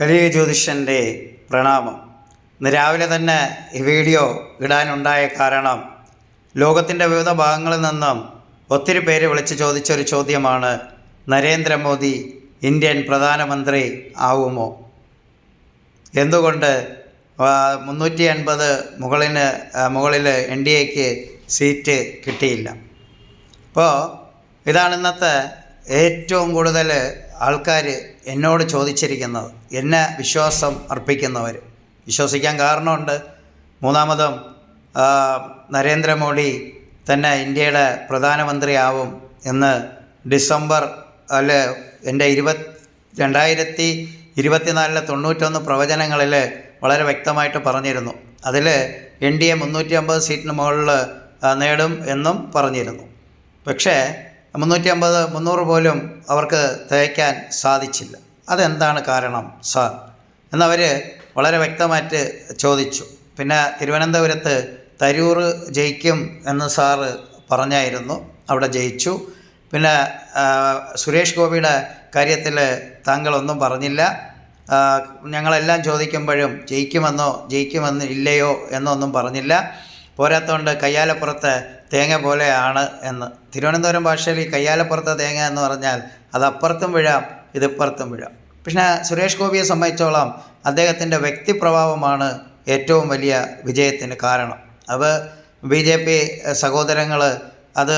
കലിയ ജ്യോതിഷന്റെ പ്രണാമം. ഇന്ന് രാവിലെ തന്നെ ഈ വീഡിയോ ഇടാനുണ്ടായ കാരണം ലോകത്തിന്റെ വിവിധ ഭാഗങ്ങളിൽ നിന്നും ഒത്തിരി പേര് വിളിച്ച് ചോദിച്ചൊരു ചോദ്യമാണ് നരേന്ദ്രമോദി ഇന്ത്യൻ പ്രധാനമന്ത്രി ആവുമോ? എന്തുകൊണ്ട് മുന്നൂറ്റി അൻപത് മുകളിന് മുകളിൽ എൻ ഡി എക്ക് സീറ്റ് കിട്ടിയില്ല. അപ്പോൾ ഇതാണ് ഇന്നത്തെ ഏറ്റവും കൂടുതൽ ആൾക്കാർ എന്നോട് ചോദിച്ചിരിക്കുന്നത് എന്നെ വിശ്വാസം അർപ്പിക്കുന്നവർ വിശ്വസിക്കാൻ കാരണമുണ്ട്. മൂന്നാമതും നരേന്ദ്രമോദി തന്നെ ഇന്ത്യയുടെ പ്രധാനമന്ത്രിയാവും എന്ന് ഡിസംബർ അല്ല എന്റെ ഇരുപത് രണ്ടായിരത്തി ഇരുപത്തിനാലിലെ തൊണ്ണൂറ്റൊന്ന് പ്രവചനങ്ങളിൽ വളരെ വ്യക്തമായിട്ട് പറഞ്ഞിരുന്നു. അതിൽ എൻ ഡി എ മുന്നൂറ്റി അമ്പത് സീറ്റിന് മുകളിൽ നേടും എന്നും പറഞ്ഞിരുന്നു. പക്ഷേ മുന്നൂറ്റി അമ്പത് മുന്നൂറ് പോലും അവർക്ക് തികയ്ക്കാൻ സാധിച്ചില്ല. അതെന്താണ് കാരണം സാർ? എന്നവർ വളരെ വ്യക്തമായിട്ട് ചോദിച്ചു. പിന്നെ തിരുവനന്തപുരത്ത് തരൂർ ജയിക്കും എന്ന് സാറ് പറഞ്ഞായിരുന്നു അവിടെ ജയിച്ചു. പിന്നെ സുരേഷ് ഗോപിയുടെ കാര്യത്തിൽ താങ്കളൊന്നും പറഞ്ഞില്ല. ഞങ്ങളെല്ലാം ചോദിക്കുമ്പോഴും ജയിക്കുമെന്നോ ജയിക്കുമെന്ന് ഇല്ലയോ എന്നൊന്നും പറഞ്ഞില്ല. പോരാത്തതുകൊണ്ട് കയ്യാലപ്പുറത്ത് തേങ്ങ പോലെയാണ് എന്ന്. തിരുവനന്തപുരം ഭാഷയിൽ ഈ കയ്യാലപ്പുറത്തെ തേങ്ങ എന്ന് പറഞ്ഞാൽ അത് അപ്പുറത്തും വീഴാം ഇതിപ്പുറത്തും വീഴാം. പക്ഷേ സുരേഷ് ഗോപിയെ സംബന്ധിച്ചോളം അദ്ദേഹത്തിന്റെ വ്യക്തിപ്രഭാവമാണ് ഏറ്റവും വലിയ വിജയത്തിന് കാരണം. അത് ബി ജെ പി സഹോദരങ്ങൾ അത്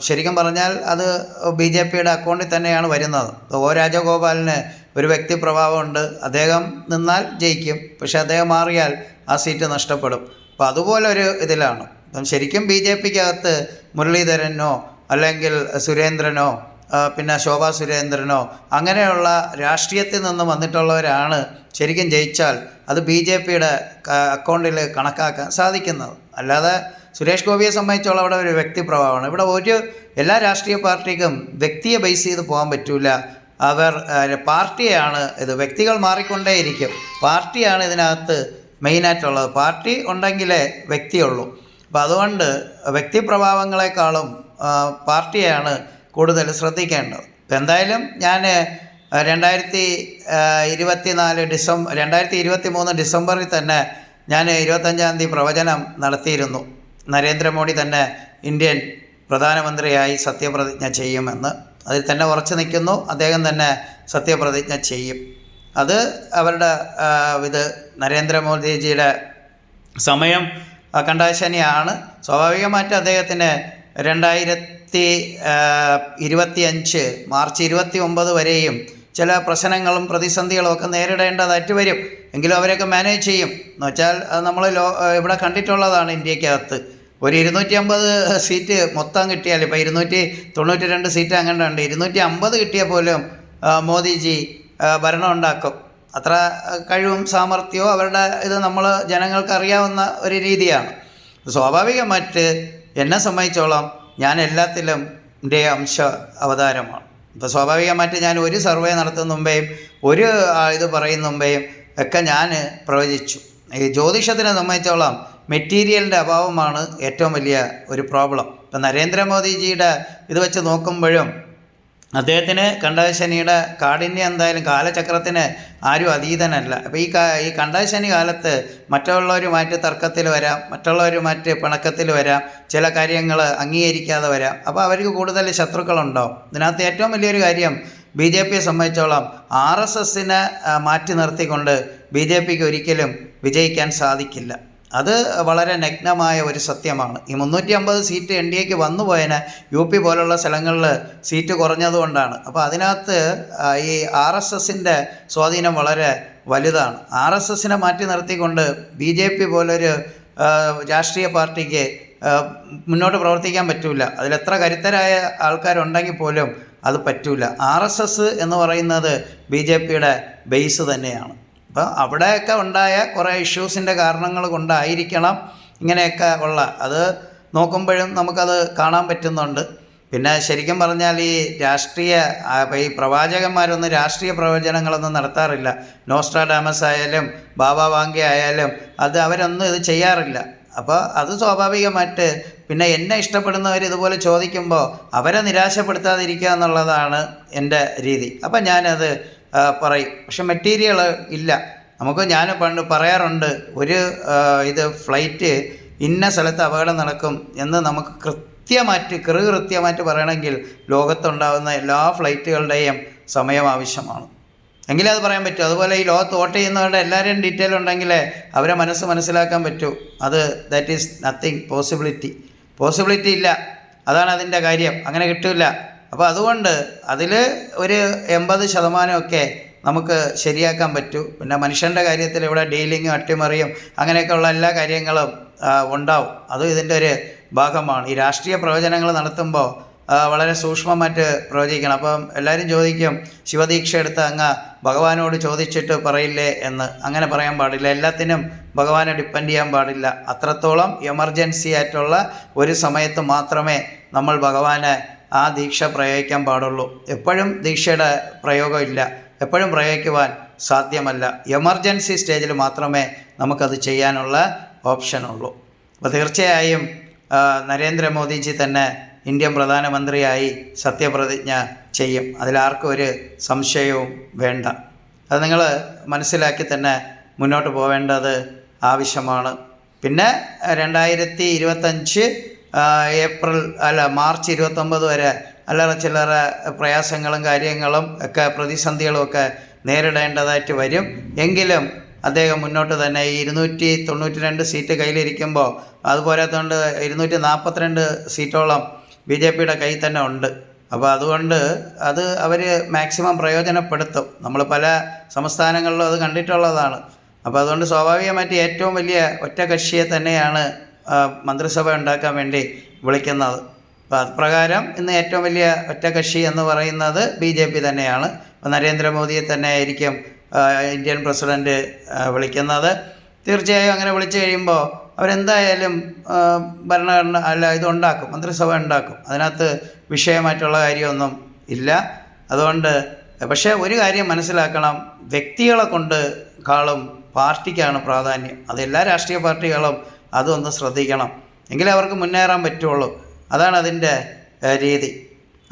ശരിക്കും പറഞ്ഞാൽ അത് ബി ജെ പിയുടെ അക്കൗണ്ടിൽ തന്നെയാണ് വരുന്നത്. ഓ രാജഗോപാലിന് ഒരു വ്യക്തി പ്രഭാവമുണ്ട് അദ്ദേഹം നിന്നാൽ ജയിക്കും. പക്ഷേ അദ്ദേഹം മാറിയാൽ ആ സീറ്റ് നഷ്ടപ്പെടും. അപ്പോൾ അതുപോലെ ഒരു ഇതിലാണ്. അപ്പം ശരിക്കും ബി ജെ പിക്കകത്ത് മുരളീധരനോ അല്ലെങ്കിൽ സുരേന്ദ്രനോ പിന്നെ ശോഭാ സുരേന്ദ്രനോ അങ്ങനെയുള്ള രാഷ്ട്രീയത്തിൽ നിന്ന് വന്നിട്ടുള്ളവരാണ് ശരിക്കും ജയിച്ചാൽ അത് ബി ജെ പിയുടെ അക്കൗണ്ടിൽ കണക്കാക്കാൻ സാധിക്കുന്നത്. അല്ലാതെ സുരേഷ് ഗോപിയെ സംബന്ധിച്ചുള്ള അവിടെ ഒരു വ്യക്തി പ്രഭാവമാണ് ഇവിടെ ഒരു എല്ലാ രാഷ്ട്രീയ പാർട്ടിക്കും വ്യക്തിയെ ബേസ് ചെയ്ത് പോകാൻ പറ്റില്ല അവർ പാർട്ടിയാണ് ഇത്. വ്യക്തികൾ മാറിക്കൊണ്ടേയിരിക്കും. പാർട്ടിയാണ് ഇതിനകത്ത് മെയിനായിട്ടുള്ളത് പാർട്ടി ഉണ്ടെങ്കിലേ വ്യക്തിയുള്ളൂ. അപ്പം അതുകൊണ്ട് വ്യക്തിപ്രഭാവങ്ങളെക്കാളും പ്രഭാവങ്ങളെക്കാളും പാർട്ടിയാണ് കൂടുതൽ ശ്രദ്ധിക്കേണ്ടത്. ഇപ്പം എന്തായാലും ഞാൻ രണ്ടായിരത്തി ഇരുപത്തി നാല് ഡിസംബർ രണ്ടായിരത്തി ഇരുപത്തി മൂന്ന് ഡിസംബറിൽ തന്നെ ഞാൻ ഇരുപത്തഞ്ചാം തീയതി പ്രവചനം നടത്തിയിരുന്നു. നരേന്ദ്രമോദി തന്നെ ഇന്ത്യൻ പ്രധാനമന്ത്രിയായി സത്യപ്രതിജ്ഞ ചെയ്യുമെന്ന്. അതിൽ തന്നെ ഉറച്ചു നിൽക്കുന്നു. അദ്ദേഹം തന്നെ സത്യപ്രതിജ്ഞ ചെയ്യും. അത് അവരുടെ ഇത് നരേന്ദ്രമോദിജിയുടെ സമയം കണ്ടാശനിയാണ്. സ്വാഭാവികമായിട്ട് അദ്ദേഹത്തിന് രണ്ടായിരത്തി ഇരുപത്തി അഞ്ച് മാർച്ച് ഇരുപത്തി ഒമ്പത് വരെയും ചില പ്രശ്നങ്ങളും പ്രതിസന്ധികളും ഒക്കെ നേരിടേണ്ടതായിട്ട് വരും. എങ്കിലും അവരൊക്കെ മാനേജ് ചെയ്യും. എന്ന് വെച്ചാൽ നമ്മൾ ലോ ഇവിടെ കണ്ടിട്ടുള്ളതാണ് ഇന്ത്യക്കകത്ത്. ഒരു ഇരുന്നൂറ്റി അമ്പത് സീറ്റ് മൊത്തം കിട്ടിയാൽ ഇപ്പോൾ ഇരുന്നൂറ്റി തൊണ്ണൂറ്റി രണ്ട് സീറ്റ് അങ്ങനെ ഉണ്ട് ഇരുന്നൂറ്റി അമ്പത് കിട്ടിയാൽ പോലും മോദിജി ഭരണം ഉണ്ടാക്കും. അത്ര കഴിവും സാമർഥ്യവും അവരുടെ ഇത് നമ്മൾ ജനങ്ങൾക്ക് അറിയാവുന്ന ഒരു രീതിയാണ്. സ്വാഭാവികമായിട്ട് എന്നെ സംബന്ധിച്ചോളം ഞാൻ എല്ലാത്തിലും എന്റെ അംശ അവതാരമാണ്. ഇപ്പോൾ സ്വാഭാവികമായിട്ട് ഞാൻ ഒരു സർവേ നടത്തുന്ന മുമ്പേയും ഒരു ഇത് പറയുന്ന മുമ്പേയും ഒക്കെ ഞാൻ പ്രവചിച്ചു. ഈ ജ്യോതിഷത്തിനെ സംബന്ധിച്ചോളം മെറ്റീരിയലിന്റെ അഭാവമാണ് ഏറ്റവും വലിയ ഒരു പ്രോബ്ലം. ഇപ്പം നരേന്ദ്രമോദിജിയുടെ ഇത് വെച്ച് നോക്കുമ്പോഴും അദ്ദേഹത്തിന് കണ്ടശനിയുടെ കാഠിന്യം എന്തായാലും കാലചക്രത്തിന് ആരും അതീതനല്ല. അപ്പോൾ ഈ ഈ കണ്ടശനി കാലത്ത് മറ്റുള്ളവരുമായിട്ട് തർക്കത്തിൽ വരാം മറ്റുള്ളവരുമായിട്ട് പിണക്കത്തിൽ വരാം ചില കാര്യങ്ങൾ അംഗീകരിക്കാതെ വരാം. അപ്പോൾ അവർക്ക് കൂടുതൽ ശത്രുക്കളുണ്ടോ? ഇതിനകത്ത് ഏറ്റവും വലിയൊരു കാര്യം ബി ജെ പിയെ സംബന്ധിച്ചോളം ആർ എസ് എസിനെ മാറ്റി നിർത്തിക്കൊണ്ട് ബി ജെ പിക്ക് ഒരിക്കലും വിജയിക്കാൻ സാധിക്കില്ല. അത് വളരെ നഗ്നമായ ഒരു സത്യമാണ്. ഈ മുന്നൂറ്റി അമ്പത് സീറ്റ് എൻ ഡി എക്ക് വന്നു പോയതിന് യു പി പോലുള്ള സ്ഥലങ്ങളിൽ സീറ്റ് കുറഞ്ഞതുകൊണ്ടാണ് അപ്പോൾ അതിനകത്ത് ഈ ആർ എസ് എസിന്റെ സ്വാധീനം വളരെ വലുതാണ്. ആർ എസ് എസിനെ മാറ്റി നിർത്തിക്കൊണ്ട് ബി ജെ പി പോലൊരു രാഷ്ട്രീയ പാർട്ടിക്ക് മുന്നോട്ട് പ്രവർത്തിക്കാൻ പറ്റില്ല അതിലെത്ര കരുത്തരായ ആൾക്കാരുണ്ടെങ്കിൽ പോലും അത് പറ്റില്ല ആർ എസ് എസ് എന്ന് പറയുന്നത് ബി ജെ പിയുടെ ബേസ് തന്നെയാണ്. അപ്പോൾ അവിടെയൊക്കെ ഉണ്ടായ കുറേ ഇഷ്യൂസിന്റെ കാരണങ്ങൾ കൊണ്ടായിരിക്കണം ഇങ്ങനെയൊക്കെ ഉള്ള. അത് നോക്കുമ്പോഴും നമുക്കത് കാണാൻ പറ്റുന്നുണ്ട്. പിന്നെ ശരിക്കും പറഞ്ഞാൽ ഈ രാഷ്ട്രീയ ഈ പ്രവാചകന്മാരൊന്നും രാഷ്ട്രീയ പ്രവചനങ്ങളൊന്നും നടത്താറില്ല. നോസ്ട്രാഡാമസ് ആയാലും ബാബ വാങ്കി ആയാലും അത് അവരൊന്നും ഇത് ചെയ്യാറില്ല. അപ്പോൾ അത് സ്വാഭാവികമായിട്ട് പിന്നെ എന്നെ ഇഷ്ടപ്പെടുന്നവർ ഇതുപോലെ ചോദിക്കുമ്പോൾ അവരെ നിരാശപ്പെടുത്താതിരിക്കുക എന്നുള്ളതാണ് എന്റെ രീതി. അപ്പം ഞാനത് പറയും. പക്ഷെ മെറ്റീരിയൽ ഇല്ല. നമുക്ക് ഞാൻ പണ്ട് പറയാറുണ്ട് ഒരു ഇത് ഫ്ലൈറ്റ് ഇന്ന സ്ഥലത്ത് അപകടം നടക്കും എന്ന് നമുക്ക് കൃത്യമായിട്ട് കൃ കൃത്യമായിട്ട് പറയണമെങ്കിൽ ലോകത്തുണ്ടാകുന്ന എല്ലാ ഫ്ലൈറ്റുകളുടെയും സമയം ആവശ്യമാണ്. എങ്കിലേ അത് പറയാൻ പറ്റൂ. അതുപോലെ ഈ ലോകത്ത് വോട്ട് ചെയ്യുന്നവരുടെ എല്ലാവരുടെയും ഡീറ്റെയിൽ ഉണ്ടെങ്കിൽ അവരെ മനസ്സ് മനസ്സിലാക്കാൻ പറ്റൂ. അത് that is nothing possibility possibility ഇല്ല. അതാണ് അതിന്റെ കാര്യം. അങ്ങനെ കിട്ടില്ല അപ്പോൾ അതുകൊണ്ട് അതിൽ ഒരു എൺപത് ശതമാനമൊക്കെ നമുക്ക് ശരിയാക്കാൻ പറ്റൂ. പിന്നെ മനുഷ്യന്റെ കാര്യത്തിൽ ഇവിടെ ഡീലിങ്ങും അട്ടിമറിയും അങ്ങനെയൊക്കെയുള്ള എല്ലാ കാര്യങ്ങളും ഉണ്ടാവും. അതും ഇതിന്റെ ഒരു ഭാഗമാണ്. ഈ രാഷ്ട്രീയ പ്രവചനങ്ങൾ നടത്തുമ്പോൾ വളരെ സൂക്ഷ്മമായിട്ട് പ്രവചിക്കണം. അപ്പം എല്ലാവരും ചോദിക്കും ശിവദീക്ഷ എടുത്ത് അങ്ങ് ഭഗവാനോട് ചോദിച്ചിട്ട് പറയില്ലേ എന്ന്? അങ്ങനെ പറയാൻ പാടില്ല. എല്ലാത്തിനും ഭഗവാനെ ഡിപ്പെൻഡ് ചെയ്യാൻ പാടില്ല. അത്രത്തോളം എമർജൻസി ആയിട്ടുള്ള ഒരു സമയത്ത് മാത്രമേ നമ്മൾ ഭഗവാനെ ആ ദീക്ഷ പ്രയോഗിക്കാൻ പാടുള്ളൂ. എപ്പോഴും ദീക്ഷയുടെ പ്രയോഗമില്ല. എപ്പോഴും പ്രയോഗിക്കുവാൻ സാധ്യമല്ല. എമർജൻസി സ്റ്റേജിൽ മാത്രമേ നമുക്കത് ചെയ്യാനുള്ള ഓപ്ഷനുള്ളൂ. അപ്പോൾ തീർച്ചയായും നരേന്ദ്രമോദിജി തന്നെ ഇന്ത്യൻ പ്രധാനമന്ത്രിയായി സത്യപ്രതിജ്ഞ ചെയ്യും. അതിലാർക്കും ഒരു സംശയവും വേണ്ട. അത് നിങ്ങൾ മനസ്സിലാക്കി തന്നെ മുന്നോട്ട് പോവേണ്ടത് ആവശ്യമാണ്. പിന്നെ രണ്ടായിരത്തി ഇരുപത്തഞ്ച് ഏപ്രിൽ അല്ല മാർച്ച് ഇരുപത്തൊമ്പത് വരെ അല്ലറ ചില്ലറ പ്രയാസങ്ങളും കാര്യങ്ങളും ഒക്കെ പ്രതിസന്ധികളും ഒക്കെ നേരിടേണ്ടതായിട്ട് വരും. എങ്കിലും അദ്ദേഹം മുന്നോട്ട് തന്നെ ഇരുന്നൂറ്റി തൊണ്ണൂറ്റി രണ്ട് സീറ്റ് കയ്യിലിരിക്കുമ്പോൾ അതുപോലത്തുകൊണ്ട് ഇരുന്നൂറ്റി നാൽപ്പത്തിരണ്ട് സീറ്റോളം ബി ജെ പിയുടെ കയ്യിൽ തന്നെ ഉണ്ട്. അപ്പോൾ അതുകൊണ്ട് അത് അവർ മാക്സിമം പ്രയോജനപ്പെടുത്തും. നമ്മൾ പല സംസ്ഥാനങ്ങളിലും അത് കണ്ടിട്ടുള്ളതാണ്. അപ്പോൾ അതുകൊണ്ട് സ്വാഭാവികമായിട്ട് ഏറ്റവും വലിയ ഒറ്റ കക്ഷിയെ തന്നെയാണ് മന്ത്രിസഭ ഉണ്ടാക്കാൻ വേണ്ടി വിളിക്കുന്നത്. അപ്പോൾ അപ്രകാരം ഇന്ന് ഏറ്റവും വലിയ ഒറ്റകക്ഷി എന്ന് പറയുന്നത് ബി ജെ പി തന്നെയാണ്. നരേന്ദ്രമോദിയെ തന്നെ ആയിരിക്കും ഇന്ത്യൻ പ്രസിഡന്റ് വിളിക്കുന്നത്. തീർച്ചയായും അങ്ങനെ വിളിച്ചു കഴിയുമ്പോൾ അവരെന്തായാലും ഭരണഘടന അല്ല ഇതുണ്ടാക്കും മന്ത്രിസഭ ഉണ്ടാക്കും. അതിനകത്ത് വിഷയമായിട്ടുള്ള കാര്യമൊന്നും ഇല്ല. അതുകൊണ്ട് പക്ഷേ ഒരു കാര്യം മനസ്സിലാക്കണം. വ്യക്തികളെ കൊണ്ട് കാളും പാർട്ടിക്കാണ് പ്രാധാന്യം. അത് എല്ലാ രാഷ്ട്രീയ പാർട്ടികളും അതൊന്ന് ശ്രദ്ധിക്കണം. എങ്കിലേ അവർക്ക് മുന്നേറാൻ പറ്റുള്ളൂ. അതാണ് അതിന്റെ രീതി.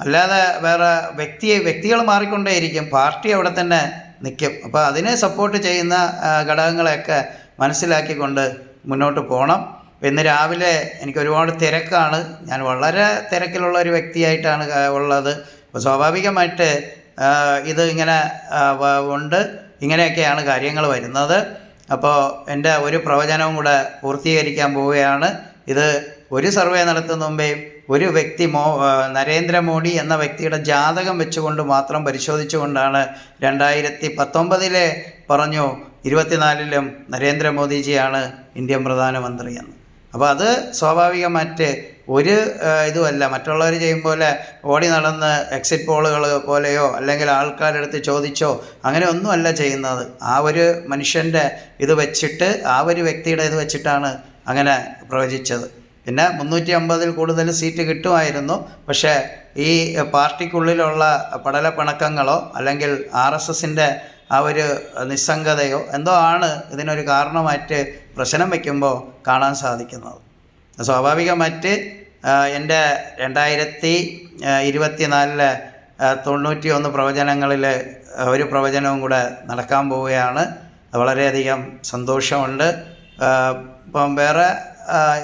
അല്ലാതെ വേറെ വ്യക്തിയെ വ്യക്തികൾ മാറിക്കൊണ്ടേയിരിക്കും. പാർട്ടി അവിടെ തന്നെ നിൽക്കും അപ്പോൾ അതിനെ സപ്പോർട്ട് ചെയ്യുന്ന ഘടകങ്ങളെയൊക്കെ മനസ്സിലാക്കിക്കൊണ്ട് മുന്നോട്ട് പോകണം ഇന്ന് രാവിലെ എനിക്ക് ഒരുപാട് തിരക്കാണ്. ഞാൻ വളരെ തിരക്കിലുള്ള ഒരു വ്യക്തിയായിട്ടാണ് ഉള്ളത്. അപ്പോൾ സ്വാഭാവികമായിട്ട് ഇത് ഇങ്ങനെ ഉണ്ട്. ഇങ്ങനെയൊക്കെയാണ് കാര്യങ്ങൾ വരുന്നത്. അപ്പോൾ എന്റെ ഒരു പ്രവചനവും കൂടെ പൂർത്തീകരിക്കാൻ പോവുകയാണ്. ഇത് ഒരു സർവേ നടത്തുന്ന മുമ്പേ ഒരു വ്യക്തി മോ നരേന്ദ്രമോദി എന്ന വ്യക്തിയുടെ ജാതകം വെച്ചുകൊണ്ട് മാത്രം പരിശോധിച്ചുകൊണ്ടാണ് രണ്ടായിരത്തി പത്തൊമ്പതിലെ പറഞ്ഞു ഇരുപത്തിനാലിലും നരേന്ദ്രമോദിജിയാണ് ഇന്ത്യൻ പ്രധാനമന്ത്രി എന്ന് അപ്പോൾ അത് സ്വാഭാവികമായിട്ട് ഒരു ഇതുമല്ല. മറ്റുള്ളവർ ചെയ്യും പോലെ ഓടി നടന്ന് എക്സിറ്റ് പോളുകൾ പോലെയോ അല്ലെങ്കിൽ ആൾക്കാരുടെ അടുത്ത് ചോദിച്ചോ അങ്ങനെ ഒന്നുമല്ല ചെയ്യുന്നത്. ആ ഒരു മനുഷ്യന്റെ ഇത് വെച്ചിട്ട് ആ ഒരു വ്യക്തിയുടെ ഇത് വെച്ചിട്ടാണ് അങ്ങനെ പ്രവചിച്ചത്. പിന്നെ മുന്നൂറ്റി അമ്പതിൽ കൂടുതൽ സീറ്റ് കിട്ടുമായിരുന്നു. പക്ഷേ ഈ പാർട്ടിക്കുള്ളിലുള്ള പടലപ്പിണക്കങ്ങളോ അല്ലെങ്കിൽ ആർ എസ് എസിന്റെ ആ ഒരു നിസ്സംഗതയോ എന്തോ ആണ് ഇതിനൊരു കാരണമായിട്ട് പ്രശ്നം വയ്ക്കുമ്പോൾ കാണാൻ സാധിക്കുന്നത്. സ്വാഭാവികമായിട്ട് എന്റെ രണ്ടായിരത്തി ഇരുപത്തി നാലിലെ തൊണ്ണൂറ്റി ഒന്ന് പ്രവചനങ്ങളിൽ ഒരു പ്രവചനവും കൂടെ നടക്കാൻ പോവുകയാണ്. വളരെയധികം സന്തോഷമുണ്ട്. ഇപ്പം വേറെ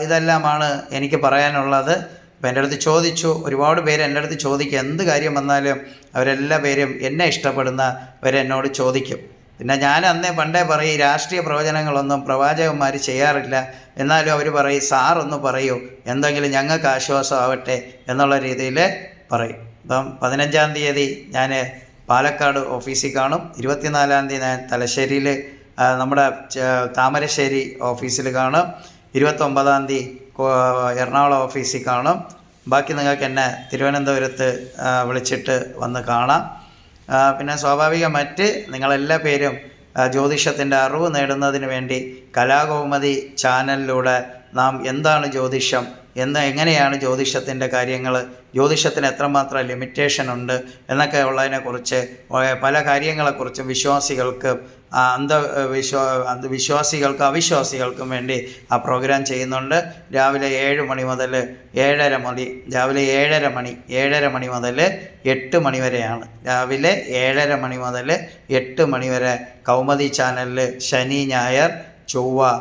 ഇതെല്ലാമാണ് എനിക്ക് പറയാനുള്ളത്. ഇപ്പം എന്റെ അടുത്ത് ചോദിച്ചു ഒരുപാട് പേര് എന്റെ അടുത്ത് ചോദിക്കും എന്ത് കാര്യം വന്നാലും അവരെല്ലാ പേരും എന്നെ ഇഷ്ടപ്പെടുന്നവരെന്നോട് ചോദിക്കും. പിന്നെ ഞാൻ അന്നേ പണ്ടേ പറയും രാഷ്ട്രീയ പ്രവചനങ്ങളൊന്നും പ്രവാചകന്മാർ ചെയ്യാറില്ല. എന്നാലും അവർ പറയും സാറൊന്ന് പറയൂ എന്തെങ്കിലും ഞങ്ങൾക്ക് ആശ്വാസമാവട്ടെ എന്നുള്ള രീതിയിൽ പറയും. ഇപ്പം പതിനഞ്ചാം തീയതി ഞാൻ പാലക്കാട് ഓഫീസിൽ കാണും. ഇരുപത്തിനാലാം തീയതി ഞാൻ തലശ്ശേരിയിൽ നമ്മുടെ താമരശ്ശേരി ഓഫീസിൽ കാണും. ഇരുപത്തൊമ്പതാം തീയതി എറണാകുളം ഓഫീസിൽ കാണും. ബാക്കി നിങ്ങൾക്ക് എന്നെ തിരുവനന്തപുരത്ത് വിളിച്ചിട്ട് വന്ന് കാണാം. പിന്നെ സ്വാഭാവികമായിട്ട് നിങ്ങളെല്ലാ പേരും ജ്യോതിഷത്തിന്റെ അറിവ് നേടുന്നതിന് വേണ്ടി കലാകൗമുദി ചാനലിലൂടെ നാം എന്താണ് ജ്യോതിഷം? എന്ന് എങ്ങനെയാണ് ജ്യോതിഷത്തിന്റെ കാര്യങ്ങൾ? ജ്യോതിഷത്തിന് എത്രമാത്രം ലിമിറ്റേഷൻ ഉണ്ട്? എന്നൊക്കെ ഉള്ളതിനെക്കുറിച്ച് പല കാര്യങ്ങളെക്കുറിച്ചും വിശ്വാസികൾക്ക് അന്ധവിശ്വാ അന്ധ വിശ്വാ വിശ്വാസികൾക്കും അവിശ്വാസികൾക്കും വേണ്ടി ആ പ്രോഗ്രാം ചെയ്യുന്നുണ്ട്. രാവിലെ ഏഴ് മണി മുതൽ ഏഴര മണി രാവിലെ ഏഴര മണി ഏഴര മണി മുതൽ എട്ട് മണി വരെയാണ്. രാവിലെ ഏഴര മണി മുതൽ എട്ട് മണി വരെ കൗമുദി ചാനലിൽ ശനി ഞായർ ചൊവ്വ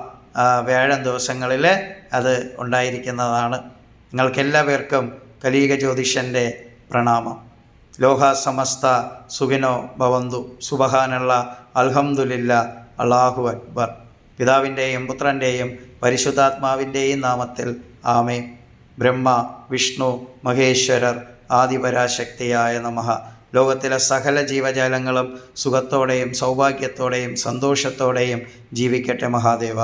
വ്യാഴം ദിവസങ്ങളിൽ അത് ഉണ്ടായിരിക്കുന്നതാണ്. നിങ്ങൾക്കെല്ലാവർക്കും കലീക ജ്യോതിഷന്റെ പ്രണാമം. ലോക സമസ്ത സുഖിനോ ഭവന്തു. സുബഹാനുള്ള അൽഹംദുലില്ല അള്ളാഹു അക്ബർ. പിതാവിന്റെയും പുത്രന്റെയും പരിശുദ്ധാത്മാവിന്റെയും നാമത്തിൽ ആമേ ബ്രഹ്മ വിഷ്ണു മഹേശ്വരർ ആദിപരാശക്തിയായ നമഃ. ലോകത്തിലെ സകല ജീവജാലങ്ങളും സുഖത്തോടെയും സൗഭാഗ്യത്തോടെയും സന്തോഷത്തോടെയും ജീവിക്കട്ടെ മഹാദേവ.